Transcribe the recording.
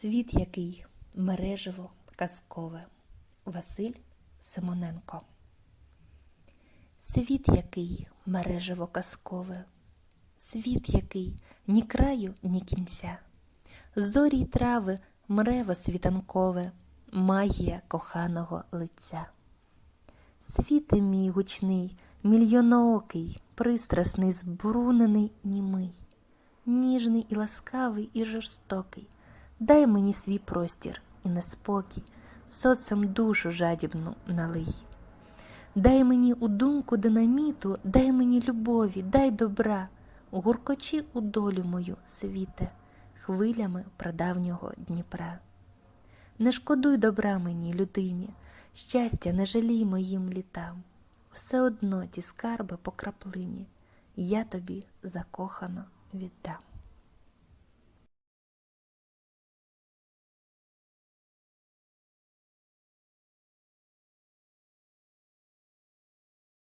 Світ який мережево казкове. Василь Симоненко. Світ який мережево казкове. Світ який ні краю, ні кінця. Зорі й трави, мрево світанкове, магія коханого лиця. Світе мій гучний, мільйоноокий, пристрасний, збрунений, німий, ніжний і ласкавий, і жорстокий. Дай мені свій простір і неспокій, соцем душу жадібну налий. Дай мені у думку динаміту, дай мені любові, дай добра, гуркочі у долю мою світе, хвилями прадавнього Дніпра. Не шкодуй добра мені, людині, щастя не жалій моїм літам. Все одно ті скарби по краплині, я тобі закохано віддам.